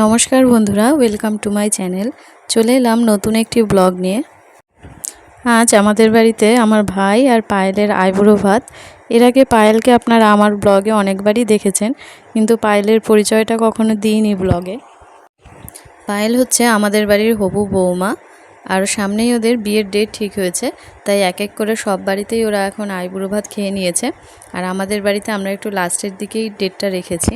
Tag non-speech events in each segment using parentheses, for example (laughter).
নমস্কার বন্ধুরা welcome to my channel চলে এলাম নতুন একটি ব্লগ নিয়ে। আজ আমাদের বাড়িতে আমার ভাই আর পায়েলের আইবুড়ো ভাত। এর আগে পায়েলকে আপনারা আমার ব্লগে অনেকবারই দেখেছেন, কিন্তু পায়েলের পরিচয়টা কখনো দিইনি ব্লগে পায়েল হচ্ছে আমাদের বাড়ির হবু বৌমা, আর সামনেই ওদের বিয়ের ডেট ঠিক হয়েছে, তাই এক এক করে সব বাড়িতেই ওরা এখন আইবুড়ো ভাত খেয়ে নিয়েছে। আর আমাদের বাড়িতে আমরা একটু লাস্টের দিকেই ডেটটা রেখেছি।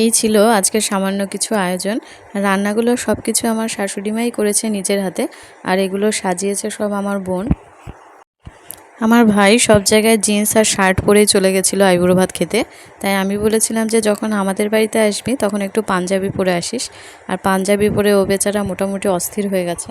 এই ছিল আজকের সামান্য কিছু আয়োজন। রান্নাগুলো সব কিছু আমার শাশুড়িমাই করেছে নিজের হাতে, আর এগুলো সাজিয়েছে সব আমার বোন। আমার ভাই সব জায়গায় জিন্স আর শার্ট পরেই চলে গেছিল আইবুড়ো ভাত খেতে। তাই আমি বলেছিলাম যে, যখন আমাদের বাড়িতে আসবি, তখন একটু পাঞ্জাবি পরে আসিস। আর পাঞ্জাবি পরে ও বেচারা মোটামুটি অস্থির হয়ে গেছে।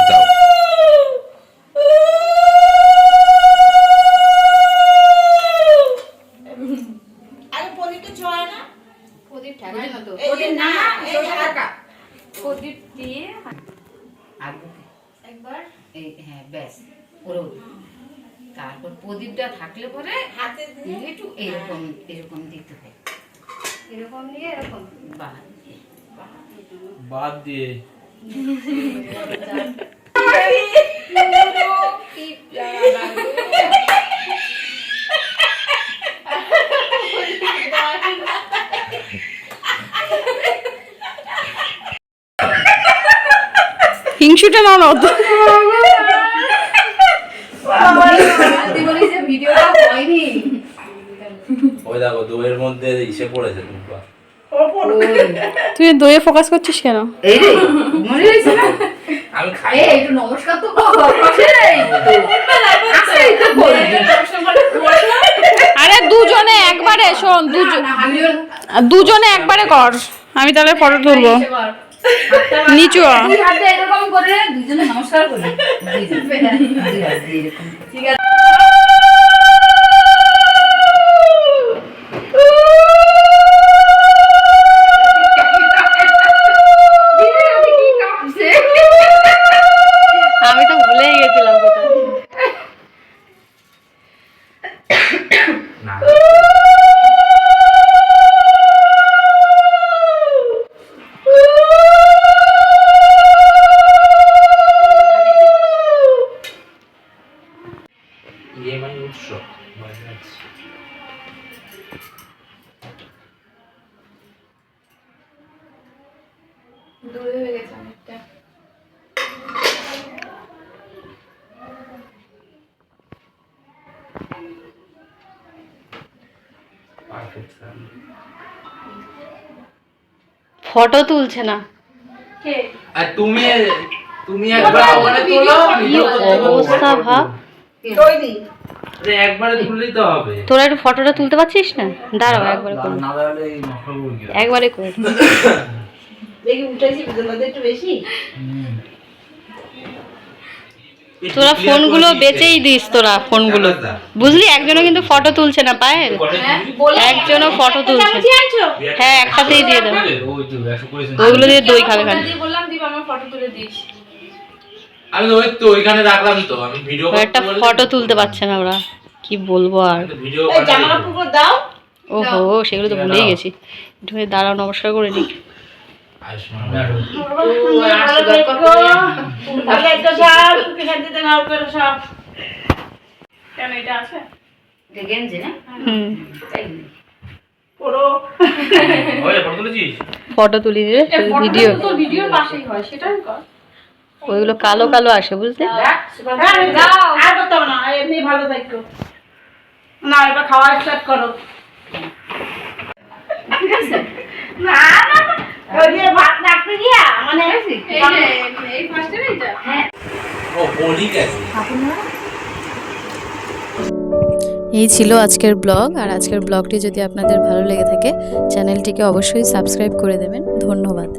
দাও আরে না? প্রদীপ ঠাকুর না তো প্রদীপ না এই টাকা প্রদীপ দিয়ে একবার। এই হ্যাঁ ব্যাস ওরও তারপর প্রদীপটা থাকলে পরে হাতে দিয়ে একটু এরকম এরকম দিতে হয়। এরকম নিয়ে এরকম। বাহ। বাদ দিয়ে। হিংসুটা (laughs) (laughs) না পড়েছে টুম্পা। তুই দইয়ে ফোকাস করছিস কেন? এই রে। হয়েছে না আমি খাই এই একটু নমস্কার তো কর এই তো এই আরে দুজনে একবারে শোন দুজন দুজনে একবারে কর। আমি তাহলে ফটো তুলবো নিচু। এরকম করে দুজনে নমস্কার করি। ঠিক আছে বাজাজ দূরে হয়ে গেছে অনেকটা। ফটো তুলছে না। আর তুমি তুমি একবার ওখানে তোলো অবস্থা ভাব। তৈরি। একবারে তুললেই তো হবে। তোরা একটু ফটোটা তুলতে পারছিস না? দাঁড়াও একবারে করব না দাঁড়ালে এই মশাগুলো কি হবে? একবারে কর। (laughs) দেখি উঠেছি একটু বেশি। তোরা ফোনগুলো করে বেচেই দিস তোরা ফোনগুলো। বুঝলি একজনও কিন্তু ফটো তুলছে না পায়েল? হ্যাঁ একজনও ফটো তুলছে। হ্যাঁ একসাথেই দিয়ে দেবো। ওইগুলো দিয়ে দই খাবে খালি। বললাম দিব আমার ফটো তুলে দিস। আমি তো ওই তো ওইখানে রাখলাম তো আমি ভিডিও একটা ফটো তুলতে পারছে না ওরা। কি বলব আর? ভিডিও এই জামা কাপড় দাও। ওহো সেগুলো তো ভুলেই গেছি। একটু হয়ে দাঁড়াও নমস্কার করে নি ভালো করে করো তাহলে একটা সব সুখে শান্তিতে নাও করে সব। কেন এটা আছে? গেঞ্জি না? হুম। ফটো তুলি রে ভিডিও ভিডিওর পাশেই হয় সেটাই কর। ওইগুলো কালো কালো আসে বুঝলি? হ্যাঁ, না এবার খাওয়া স্টার্ট করো। না ভাত রাখতে গিয়া মানে এই যে এই ফার্স্টে ও বলি গেছে। এই ছিল আজকের ব্লগ আর আজকের ব্লগটি যদি আপনাদের ভালো লেগে থাকে চ্যানেলটিকে অবশ্যই সাবস্ক্রাইব করে দেবেন। ধন্যবাদ।